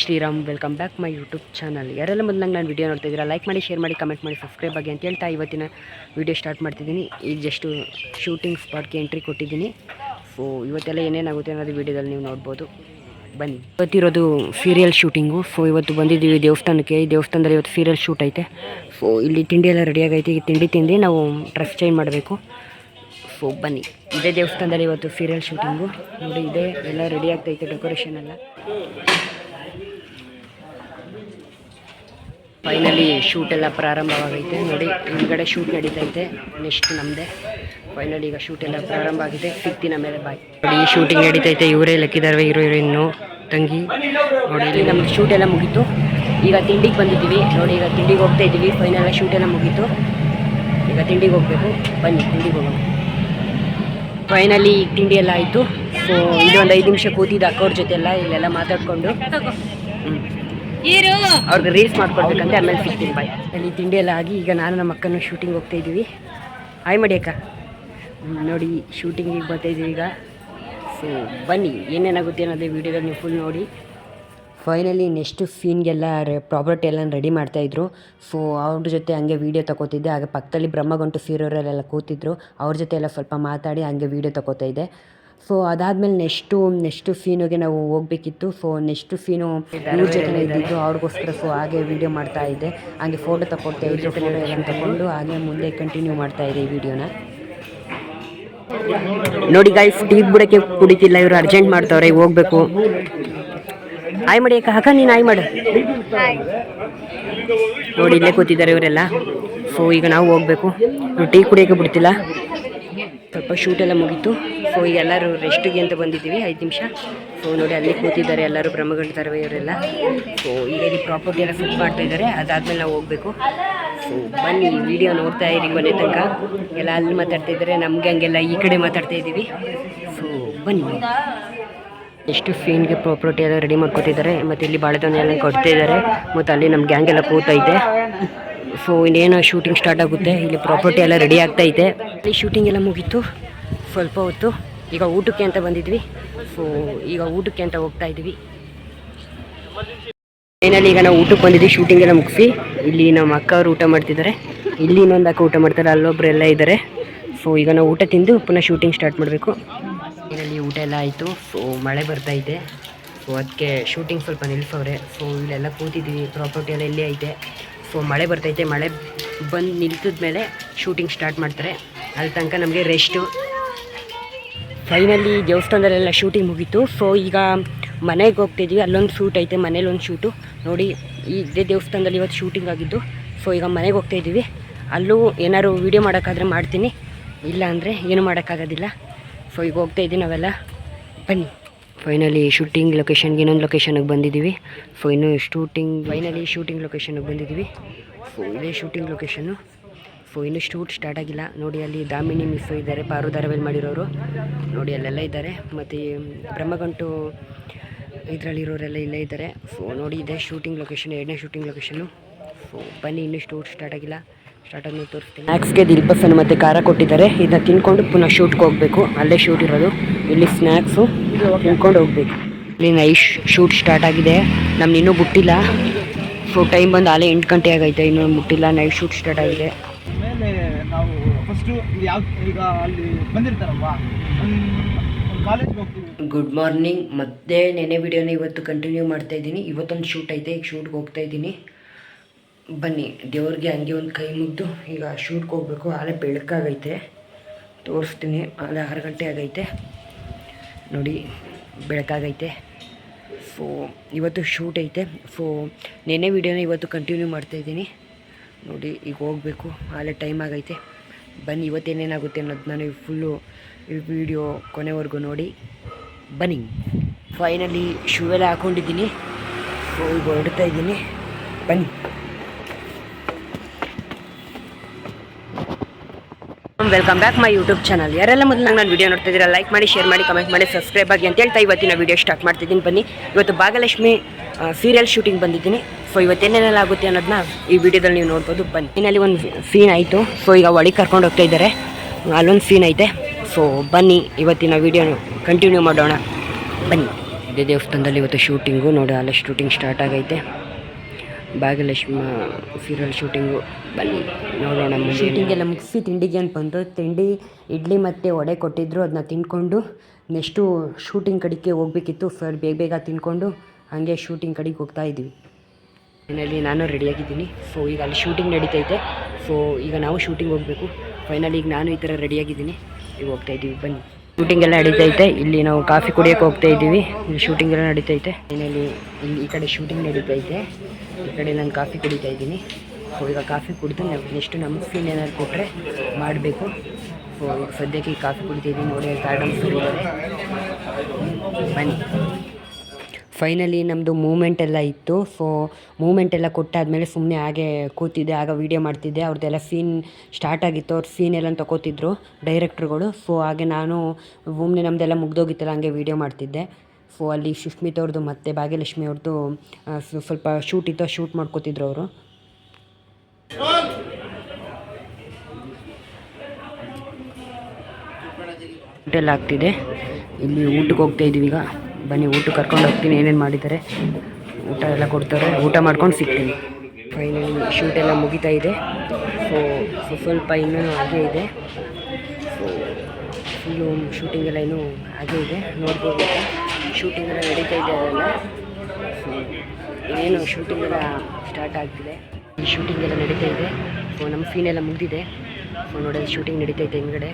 Shriram welcome back my YouTube channel ಯಾರೆಲ್ಲ ಮೊದಲು ನಾನು ವೀಡಿಯೋ ನೋಡ್ತಾ ಇದ್ದೀರಾ ಲೈಕ್ ಮಾಡಿ ಶೇರ್ ಮಾಡಿ ಕಮೆಂಟ್ ಮಾಡಿ ಸಬ್ಸ್ಕ್ರೈಬ್ ಆಗಿ ಅಂತ ಹೇಳ್ತಾ ಇವತ್ತಿನ ವಿಡಿಯೋ ಸ್ಟಾರ್ಟ್ ಮಾಡ್ತಿದ್ದೀನಿ. ಈಗ ಜಸ್ಟು ಶೂಟಿಂಗ್ ಸ್ಪಾಟ್ಗೆ ಎಂಟ್ರಿ ಕೊಟ್ಟಿದ್ದೀನಿ. ಸೊ ಇವತ್ತೆಲ್ಲ ಏನೇನಾಗುತ್ತೆ ಅನ್ನೋದು ವಿಡಿಯೋದಲ್ಲಿ ನೀವು ನೋಡ್ಬೋದು. ಬನ್ನಿ. ಇವತ್ತಿರೋದು ಸೀರಿಯಲ್ ಶೂಟಿಂಗು ಸೊ ಇವತ್ತು ಬಂದಿದ್ದೀವಿ ದೇವಸ್ಥಾನಕ್ಕೆ. ಈ ದೇವಸ್ಥಾನದಲ್ಲಿ ಇವತ್ತು ಸೀರಿಯಲ್ ಶೂಟ್ ಐತೆ. ಸೊ ಇಲ್ಲಿ ತಿಂಡಿ ಎಲ್ಲ ರೆಡಿಯಾಗೈತೆ ಈಗ ತಿಂಡಿ ತಿಂದು ನಾವು ಡ್ರೆಸ್ ಚೇಂಜ್ ಮಾಡಬೇಕು. ಸೊ ಬನ್ನಿ. ಇದೇ ದೇವಸ್ಥಾನದಲ್ಲಿ ಇವತ್ತು ಸೀರಿಯಲ್ ಶೂಟಿಂಗು ನೋಡಿ, ಇದೆ ಎಲ್ಲ ರೆಡಿ ಆಗ್ತೈತೆ ಡೆಕೋರೇಷನ್ ಎಲ್ಲ. ಫೈನಲಿ ಶೂಟ್ ಎಲ್ಲ ಪ್ರಾರಂಭವಾಗೈತೆ. ನೋಡಿ, ಹಿಂದ್ಗಡೆ ಶೂಟ್ ನಡೀತೈತೆ. ನೆಕ್ಸ್ಟ್ ನಮ್ದೆ. ಫೈನಲಿ ಈಗ ಶೂಟ್ ಎಲ್ಲ ಪ್ರಾರಂಭ ಆಗಿದೆ. ಸಿಗ್ತೀನಿ ಮೇಲೆ ಬಾಯ್ ನೋಡಿ, ಈ ಶೂಟಿಂಗ್ ನಡೀತೈತೆ. ಇವರೇ ಲೆಕ್ಕಿದಾರೆ ಇರೋ ಇನ್ನು ತಂಗಿ. ನೋಡಿ, ಇಲ್ಲಿ ನಮ್ದು ಶೂಟ್ ಎಲ್ಲ ಮುಗೀತು. ಈಗ ತಿಂಡಿಗೆ ಬಂದಿದ್ದೀವಿ. ನೋಡಿ, ಈಗ ತಿಂಡಿಗೆ ಹೋಗ್ತಾ ಇದ್ದೀವಿ. ಫೈನಲ್ ಶೂಟ್ ಎಲ್ಲ ಮುಗೀತು. ಈಗ ತಿಂಡಿಗೆ ಹೋಗ್ಬೇಕು. ಬನ್ನಿ, ತಿಂಡಿಗೆ ಹೋಗೋಣ. ಫೈನಲಿ ಈಗ ತಿಂಡಿ ಎಲ್ಲ ಆಯಿತು. ಸೊ ಇದೊಂದು ಐದು ನಿಮಿಷ ಕೂತಿದ್ದು ಅಕ್ಕವ್ರ ಜೊತೆ ಎಲ್ಲ, ಇಲ್ಲೆಲ್ಲ ಮಾತಾಡಿಕೊಂಡು. ಹ್ಞೂ ಅವ್ರಿಗೆ ರೀಲ್ಸ್ ಮಾಡ್ಕೊಡ್ಬೇಕಂತೆ ಆಮೇಲೆ ಸಿಗ್ತೀನಿ ಬಾಯ್ ಅಲ್ಲಿ ತಿಂಡಿ ಎಲ್ಲ ಆಗಿ ಈಗ ನಾನು ನಮ್ಮ ಅಕ್ಕನ ಶೂಟಿಂಗ್ ಹೋಗ್ತಾ ಇದ್ದೀವಿ. ಹಾಯ್ ಮಾಡಿ ಅಕ್ಕ ನೋಡಿ ಶೂಟಿಂಗಿಗೆ ಬರ್ತಾ ಇದ್ದೀವಿ ಈಗ. ಸೊ ಬನ್ನಿ ಏನೇನಾಗುತ್ತೆ ಅನ್ನೋದೇ ವೀಡಿಯೋದಲ್ಲಿ ನೀವು ಫುಲ್ ನೋಡಿ. ಫೈನಲಿ ನೆಕ್ಸ್ಟ್ ಸೀನ್ಗೆಲ್ಲ ಪ್ರಾಪರ್ಟಿ ಎಲ್ಲ ರೆಡಿ ಮಾಡ್ತಾಯಿದ್ರು ಸೊ ಅವ್ರ ಜೊತೆ ಹಂಗೆ ವೀಡಿಯೋ ತಗೋತಿದ್ದೆ ಹಾಗೆ ಪಕ್ಕದಲ್ಲಿ ಬ್ರಹ್ಮಗಂಟು ಸೀರೋರೆಲ್ಲ ಕೂತಿದ್ರು. ಅವ್ರ ಜೊತೆ ಎಲ್ಲ ಸ್ವಲ್ಪ ಮಾತಾಡಿ ಹಂಗೆ ವೀಡಿಯೋ ತಗೋತಾ ಇದ್ದೆ. ಸೊ ಅದಾದಮೇಲೆ ನೆಕ್ಸ್ಟು ನೆಕ್ಸ್ಟು ಫೀನುಗೆ ನಾವು ಹೋಗ್ಬೇಕಿತ್ತು. ಸೊ ನೆಕ್ಸ್ಟು ಫೀನು ಇವ್ರ ಜೊತೆ ಇದ್ದಿದ್ದು, ಅವ್ರಿಗೋಸ್ಕರ ಸೊ ಹಾಗೆ ವೀಡಿಯೋ ಮಾಡ್ತಾ ಇದ್ದೆ. ಹಾಗೆ ಫೋಟೋ ತಗೊಳ್ತಾ ಇದ್ರು ಫೋಟೋ ಎಲ್ಲ ತಗೊಂಡು ಹಾಗೆ ಮುಂದೆ ಕಂಟಿನ್ಯೂ ಮಾಡ್ತಾ ಈ ವಿಡಿಯೋನ ನೋಡಿ ಗೈಸ್ ಟೀ ಬಿಡೋಕ್ಕೆ ಕುಡಿತಿಲ್ಲ, ಇವರು ಅರ್ಜೆಂಟ್ ಮಾಡ್ತಾವ್ರೆ, ಹೋಗ್ಬೇಕು. ಆಯ್ ಮಾಡಿ ಅಕ್ಕ ಅಕ್ಕ, ನೀನು ಆಯ್ ಮಾಡು. ನೋಡಿ ಇಲ್ಲೇ ಕೂತಿದ್ದಾರೆ ಇವರೆಲ್ಲ. ಸೊ ಈಗ ನಾವು ಹೋಗ್ಬೇಕು. ಟೀ ಕುಡಿಯೋಕೆ ಬಿಡ್ತಿಲ್ಲ. ಶೂಟ್ ಎಲ್ಲ ಮುಗೀತು. ಸೊ ಈಗ ಎಲ್ಲರೂ ರೆಸ್ಟಿಗೆ ಅಂತ ಬಂದಿದ್ದೀವಿ, ಐದು ನಿಮಿಷ. ಸೊ ನೋಡಿ ಅಲ್ಲಿ ಕೂತಿದ್ದಾರೆ ಎಲ್ಲರೂ ಬ್ರಹ್ಮಗಂಡ ಇವರೆಲ್ಲ ಸೊ ಈಗ ಇಲ್ಲಿ ಪ್ರಾಪರ್ಟಿ ಎಲ್ಲ ಫಿಟ್ ಮಾಡ್ತಾ ಇದ್ದಾರೆ, ಅದಾದಮೇಲೆ ನಾವು ಹೋಗಬೇಕು. ಸೊ ಬನ್ನಿ ವಿಡಿಯೋ ನೋಡ್ತಾ ಇರಿ ಕೊನೆ ತನಕ. ಎಲ್ಲ ಅಲ್ಲಿ ಮಾತಾಡ್ತಾ ಇದ್ದಾರೆ, ನಮಗೆ ಹಂಗೆಲ್ಲ ಈ ಕಡೆ ಮಾತಾಡ್ತಾ ಇದ್ದೀವಿ. ಸೊ ಬನ್ನಿ. ಎಷ್ಟು ಫೀನ್ಗೆ ಪ್ರಾಪರ್ಟಿ ಎಲ್ಲ ರೆಡಿ ಮಾಡ್ಕೊತಿದ್ದಾರೆ. ಮತ್ತು ಇಲ್ಲಿ ಬಾಳೆದೊಂದು ಎಲ್ಲ ಕೊಡ್ತಾ ಇದ್ದಾರೆ ಮತ್ತು ಅಲ್ಲಿ ನಮ್ಮ ಗ್ಯಾಂಗೆಲ್ಲ ಕೂತೈತೆ ಸೊ ಇನ್ನೇನು ಶೂಟಿಂಗ್ ಸ್ಟಾರ್ಟ್ ಆಗುತ್ತೆ. ಇಲ್ಲಿ ಪ್ರಾಪರ್ಟಿ ಎಲ್ಲ ರೆಡಿ ಆಗ್ತಾ ಇಲ್ಲಿ ಶೂಟಿಂಗ್ ಎಲ್ಲ ಮುಗೀತು. ಸ್ವಲ್ಪ ಹೊತ್ತು. ಈಗ ಊಟಕ್ಕೆ ಅಂತ ಬಂದಿದ್ವಿ. ಸೊ ಈಗ ಊಟಕ್ಕೆ ಅಂತ ಹೋಗ್ತಾ ಇದ್ವಿ. ಫೈನಲಿ ಈಗ ನಾವು ಊಟಕ್ಕೆ ಬಂದಿದ್ವಿ. ಶೂಟಿಂಗ್ ಎಲ್ಲ ಮುಗಿಸಿ. ಇಲ್ಲಿ ನಮ್ಮ ಅಕ್ಕ ಅವರು ಊಟ ಮಾಡ್ತಿದ್ದಾರೆ. ಇಲ್ಲಿ ಇನ್ನೊಂದು ಅಕ್ಕ ಊಟ ಮಾಡ್ತಾರೆ. ಅಲ್ಲೊಬ್ರು ಎಲ್ಲ ಇದ್ದಾರೆ. ಸೊ ಈಗ ನಾವು ಊಟ ತಿಂದು ಪುನಃ ಶೂಟಿಂಗ್ ಸ್ಟಾರ್ಟ್ ಮಾಡಬೇಕು. ಇದರಲ್ಲಿ ಊಟ ಎಲ್ಲ ಆಯಿತು. ಸೊ ಮಳೆ ಬರ್ತಾ ಇದೆ. ಸೊ ಅದಕ್ಕೆ ಶೂಟಿಂಗ್ ಸ್ವಲ್ಪ ನಿಲ್ಸವ್ರೆ. ಸೊ ಇಲ್ಲೆಲ್ಲ ಕೂತಿದ್ದೀವಿ. ಪ್ರಾಪರ್ಟಿ ಎಲ್ಲ ಇಲ್ಲೇ ಐತೆ. ಸೊ ಮಳೆ ಬರ್ತೈತೆ, ಮಳೆ ಬಂದು ನಿಲ್ತಿದ ಮೇಲೆ ಶೂಟಿಂಗ್ ಸ್ಟಾರ್ಟ್ ಮಾಡ್ತಾರೆ. ಅಲ್ಲಿ ತನಕ ನಮಗೆ ರೆಸ್ಟು ಫೈನಲಿ ದೇವಸ್ಥಾನದಲ್ಲೆಲ್ಲ ಶೂಟಿಂಗ್ ಮುಗೀತು. ಸೊ ಈಗ ಮನೆಗೆ ಹೋಗ್ತಿದ್ವಿ. ಅಲ್ಲೊಂದು ಶೂಟ್ ಐತೆ ಮನೇಲಿ ಒಂದು ಶೂಟು ನೋಡಿ, ಇದೇ ದೇವಸ್ಥಾನದಲ್ಲಿ ಇವತ್ತು ಶೂಟಿಂಗ್ ಆಗಿದ್ದು. ಸೊ ಈಗ ಮನೆಗೆ ಹೋಗ್ತಾ ಇದ್ದೀವಿ. ಅಲ್ಲೂ ಏನಾದ್ರು ವೀಡಿಯೋ ಮಾಡೋಕ್ಕಾದ್ರೆ ಮಾಡ್ತೀನಿ. ಇಲ್ಲ ಅಂದರೆ ಏನು ಮಾಡೋಕ್ಕಾಗೋದಿಲ್ಲ. ಸೊ ಈಗ ಹೋಗ್ತಾ ಇದ್ದೀವಿ ನಾವೆಲ್ಲ. ಬನ್ನಿ. ಫೈನಲಿ ಶೂಟಿಂಗ್ ಲೊಕೇಶನ್ಗೆ ಇನ್ನೊಂದು ಲೊಕೇಶನ್ಗೆ ಬಂದಿದ್ದೀವಿ. ಫೈನ ಶೂಟಿಂಗ್ ಫೈನಲಿ ಶೂಟಿಂಗ್ ಲೊಕೇಶನ್ಗೆ ಬಂದಿದ್ದೀವಿ. ಇದೇ ಶೂಟಿಂಗ್ ಲೊಕೇಶನ್ನು ಸೊ ಇನ್ನೂ ಶೂಟ್ ಸ್ಟಾರ್ಟ್ ಆಗಿಲ್ಲ. ನೋಡಿ, ಅಲ್ಲಿ ದಾಮಿನಿ ಮಿಸ್ ಇದ್ದಾರೆ, ಪಾರು ಧಾರಾವಾಹಿ ಮಾಡಿರೋರು. ನೋಡಿ, ಅಲ್ಲೆಲ್ಲ ಇದ್ದಾರೆ. ಮತ್ತು ಬ್ರಹ್ಮಗಂಟು ಇದರಲ್ಲಿರೋರೆಲ್ಲ ಇಲ್ಲೇ ಇದ್ದಾರೆ. ಫೋ ನೋಡಿ, ಇದೆ ಶೂಟಿಂಗ್ ಲೊಕೇಶನ್ ಎರಡನೇ ಶೂಟಿಂಗ್ ಲೊಕೇಶನ್ನು ಫೋ ಬನ್ನಿ, ಇನ್ನೂ ಶೂಟ್ ಸ್ಟಾರ್ಟ್ ಆಗಿಲ್ಲ. ಸ್ಟಾರ್ಟ್ ಆದ್ಮೇಲೆ ತೋರಿಸ್ತೀನಿ. ಸ್ನ್ಯಾಕ್ಸ್ಗೆ ದಿಲ್ಪಸನ್ನು ಮತ್ತು ಖಾರ ಕೊಟ್ಟಿದ್ದಾರೆ. ಇದನ್ನ ತಿನ್ಕೊಂಡು ಪುನಃ ಶೂಟ್ಗೆ ಹೋಗಬೇಕು. ಅಲ್ಲೇ ಶೂಟ್ ಇರೋದು. ಇಲ್ಲಿ ಸ್ನ್ಯಾಕ್ಸು ತಿನ್ಕೊಂಡು ಹೋಗ್ಬೇಕು. ಇಲ್ಲಿ ನೈಟ್ ಶೂಟ್ ಸ್ಟಾರ್ಟ್ ಆಗಿದೆ. ನಮ್ಗೆ ಇನ್ನೂ ಬಿಟ್ಟಿಲ್ಲ ಸೊ ಟೈಮ್ ಬಂದು ಅಲ್ಲೇ ಎಂಟು ಗಂಟೆ ಆಗೈತೆ ಇನ್ನೂ ಮುಟ್ಟಿಲ್ಲ ನೈಟ್ ಶೂಟ್ ಸ್ಟಾರ್ಟ್ ಆಗಿದೆ. ಮೇಲೆ ನಾವು ಫಸ್ಟು ಯಾವ ಈಗ ಅಲ್ಲಿ ಬಂದಿರ್ತಾರಲ್ವಾ? ಒಂದು ಕಾಲೇಜ್ಗೆ ಹೋಗ್ತೀವಿ. ಗುಡ್ ಮಾರ್ನಿಂಗ್ ಮತ್ತೆ ನೆನೆ ವಿಡಿಯೋನ ಇವತ್ತು ಕಂಟಿನ್ಯೂ ಮಾಡ್ತಾ ಇದ್ದೀನಿ. ಇವತ್ತೊಂದು ಶೂಟ್ ಐತೆ ಈಗ ಶೂಟ್ಗೆ ಹೋಗ್ತಾ ಇದ್ದೀನಿ. ಬನ್ನಿ ದೇವ್ರಿಗೆ ಹಂಗೆ ಒಂದು ಕೈ ಮುಗ್ದು ಈಗ ಶೂಟ್ಗೆ ಹೋಗ್ಬೇಕು. ಆಲೆ ಬೆಳಕಾಗೈತೆ. ತೋರಿಸ್ತೀನಿ. ಆಲೆ ಆರು ಗಂಟೆ ಆಗೈತೆ. ನೋಡಿ, ಬೆಳಕಾಗೈತೆ. ಸೊ ಇವತ್ತು ಶೂಟ್ ಐತೆ. ಸೊ ನೆನೆ ವಿಡಿಯೋನ ಇವತ್ತು ಕಂಟಿನ್ಯೂ ಮಾಡ್ತಾ ಇದ್ದೀನಿ. ನೋಡಿ, ಈಗ ಹೋಗಬೇಕು. ಆಲೇ ಟೈಮ್ ಆಗೈತೆ. ಬನ್ನಿ ಇವತ್ತೇನೇನಾಗುತ್ತೆ ನಾನು ಈಗ ಫುಲ್ಲು ಈ ವಿಡಿಯೋ ಕೊನೆವರೆಗೂ ನೋಡಿ. ಬನ್ನಿ. ಫೈನಲಿ ಶೂ ಎಲ್ಲ ಹಾಕ್ಕೊಂಡಿದ್ದೀನಿ ಸೊ ಈಗ ಹೊರಡ್ತಾ ಇದ್ದೀನಿ. ಬನ್ನಿ. Welcome back my YouTube channel ಯಾರೆಲ್ಲ ಮೊದಲು ನಾನು ವಿಡಿಯೋ ನೋಡ್ತಾ ಇದ್ದೀರಾ ಲೈಕ್ ಮಾಡಿ ಶೇರ್ ಮಾಡಿ ಕಮೆಂಟ್ ಮಾಡಿ ಸಬ್ಸ್ಕ್ರೈಬ್ ಆಗಿ ಅಂತ ಹೇಳ್ತಾ ಇವತ್ತಿನ ವಿಡಿಯೋ ಸ್ಟಾರ್ಟ್ ಮಾಡ್ತಿದ್ದೀನಿ. ಬನ್ನಿ, ಇವತ್ತು ಭಾಗಲಕ್ಷ್ಮಿ ಸೀರಿಯಲ್ ಶೂಟಿಂಗ್ ಬಂದಿದ್ದೀನಿ. ಸೊ ಇವತ್ತೇನೇನೆಲ್ಲ ಆಗುತ್ತೆ ಅನ್ನೋದನ್ನ ಈ ವಿಡಿಯೋದಲ್ಲಿ ನೀವು ನೋಡ್ಬೋದು. ಬನ್ನಿ. ಇನ್ನಲ್ಲಿ ಒಂದು ಸೀನ್ ಆಯಿತು. ಸೊ ಈಗ ಒಳಗೆ ಕರ್ಕೊಂಡು ಹೋಗ್ತಾ ಇದ್ದಾರೆ. ಅಲ್ಲೊಂದು ಸೀನ್ ಐತೆ. ಸೊ ಬನ್ನಿ, ಇವತ್ತಿನ ವಿಡಿಯೋ ಕಂಟಿನ್ಯೂ ಮಾಡೋಣ. ಬನ್ನಿ. ಇದೇ ದೇವಸ್ಥಾನದಲ್ಲಿ ಇವತ್ತು ಶೂಟಿಂಗು ನೋಡಿ, ಅಲ್ಲೇ ಶೂಟಿಂಗ್ ಸ್ಟಾರ್ಟ್ ಆಗೈತೆ. Bhagyalakshmi serial shooting. ಬನ್ನಿ ನೋಡೋಣ ಶೂಟಿಂಗ್ ಎಲ್ಲ ಮುಗಿಸಿ ತಿಂಡಿಗೆ ಅಂತ ಬಂದು ತಿಂಡಿ ಇಡ್ಲಿ ಮತ್ತು ವಡೆ ಕೊಟ್ಟಿದ್ರು ಅದನ್ನ ತಿಂದ್ಕೊಂಡು ನೆಕ್ಸ್ಟು ಶೂಟಿಂಗ್ ಕಡೆಗೆ ಹೋಗ್ಬೇಕಿತ್ತು. ಸರ್ ಬೇಗ ಬೇಗ ತಿಂದ್ಕೊಂಡು ಹಾಗೆ ಶೂಟಿಂಗ್ ಕಡೆಗೆ ಹೋಗ್ತಾ ಇದ್ವಿ. ಫೈನಲಿ ನಾನು ರೆಡಿಯಾಗಿದ್ದೀನಿ. ಸೊ ಈಗ ಅಲ್ಲಿ ಶೂಟಿಂಗ್ ನಡೀತೈತೆ. ಸೊ ಈಗ ನಾವು ಶೂಟಿಂಗ್ ಹೋಗಬೇಕು. ಫೈನಲಿ ಈಗ ನಾನು ಈ ಥರ ರೆಡಿಯಾಗಿದ್ದೀನಿ. ಈಗ ಹೋಗ್ತಾ ಇದ್ದೀವಿ. ಬನ್ನಿ. ಶೂಟಿಂಗ್ ಎಲ್ಲ ನಡೀತೈತೆ ಇಲ್ಲಿ ನಾವು ಕಾಫಿ ಕುಡಿಯೋಕೆ ಹೋಗ್ತಾ ಇದ್ದೀವಿ. ಇಲ್ಲಿ ಶೂಟಿಂಗ್ ಎಲ್ಲ ನಡೀತೈತೆ ಇಲ್ಲಿ ಈ ಕಡೆ ಶೂಟಿಂಗ್ ನಡೀತೈತೆ ಈ ಕಡೆ ನಾನು ಕಾಫಿ ಕುಡಿತಾ ಇದ್ದೀನಿ. ಸೊ ಈಗ ಕಾಫಿ ಕುಡಿದು ನಾವು ನೆಕ್ಸ್ಟ್ ನಮಗೆ ಫೀಲ್ ಏನಾದ್ರು ಕೊಟ್ಟರೆ ಮಾಡಬೇಕು. ಸೊ ಸದ್ಯಕ್ಕೆ ಕಾಫಿ ಕಾಫಿ ಕುಡಿತಿದ್ದೀನಿ ನೋಡಿ ಇದ್ದಾರೆ ಬನ್ನಿ. ಫೈನಲಿ ನಮ್ಮದು ಮೂಮೆಂಟ್ ಎಲ್ಲ ಇತ್ತು. ಸೊ ಮೂಮೆಂಟ್ ಎಲ್ಲ ಕೊಟ್ಟಾದಮೇಲೆ ಸುಮ್ಮನೆ ಹಾಗೆ ಕೂತಿದ್ದೆ, ಆಗ ವೀಡಿಯೋ ಮಾಡ್ತಿದ್ದೆ. ಅವ್ರದ್ದೆಲ್ಲ ಸೀನ್ ಸ್ಟಾರ್ಟ್ ಆಗಿತ್ತು. ಅವ್ರ ಸೀನ್ ಎಲ್ಲ ತಗೋತಿದ್ರು ಡೈರೆಕ್ಟ್ರುಗಳು ಸೊ ಹಾಗೆ ನಾನು ಸುಮ್ಮನೆ ನಮ್ಮದೆಲ್ಲ ಮುಗ್ದೋಗಿತ್ತಲ್ಲ, ಹಂಗೆ ವೀಡಿಯೋ ಮಾಡ್ತಿದ್ದೆ. ಸೊ ಅಲ್ಲಿ ಸುಷ್ಮಿತ್ ಅವ್ರದ್ದು ಮತ್ತು ಭಾಗ್ಯಲಕ್ಷ್ಮಿ ಅವ್ರದ್ದು ಸ್ವಲ್ಪ ಶೂಟ್ ಇತ್ತು ಶೂಟ್ ಮಾಡ್ಕೋತಿದ್ರು ಅವರು. ಎಲ್ಲ ಆಗ್ತಿದೆ. ಇಲ್ಲಿ ಊಟಕ್ಕೆ ಹೋಗ್ತಾ ಇದ್ದೀವಿ ಈಗ. ಬನ್ನಿ ಊಟಕ್ಕೆ ಕರ್ಕೊಂಡು ಹೋಗ್ತೀನಿ, ಏನೇನು ಮಾಡಿದ್ದಾರೆ. ಊಟ ಎಲ್ಲ ಕೊಡ್ತಾರೆ. ಊಟ ಮಾಡ್ಕೊಂಡು ಸಿಗ್ತೀನಿ. ಫೈನಲಿ ಶೂಟ್ ಎಲ್ಲ ಮುಗಿತಾ ಇದೆ. ಸೊ ಸೊ ಸ್ವಲ್ಪ ಇನ್ನೂ ಹಾಗೆ ಇದೆ. ಸೊ ಫುಲ್ಲು ಶೂಟಿಂಗ್ ಎಲ್ಲ ಇನ್ನೂ ಹಾಗೆ ಇದೆ. ನೋಡ್ಬೋದು. ಶೂಟಿಂಗ್ ಎಲ್ಲ ನಡೀತಾ ಇದೆ ಅದೆಲ್ಲ. ಸೊ ಇನ್ನೇನು ಶೂಟಿಂಗ್ ಎಲ್ಲ ಸ್ಟಾರ್ಟ್ ಆಗ್ತಿದೆ. ಶೂಟಿಂಗ್ ಎಲ್ಲ ನಡೀತಾ ಇದೆ. ಸೊ ನಮ್ಮ ಸೀನೆಲ್ಲ ಮುಗಿದಿದೆ. ಸೊ ನೋಡೋದು ಶೂಟಿಂಗ್ ನಡೀತಾ ಇದೆ ಹಿಂದ್ಗಡೆ.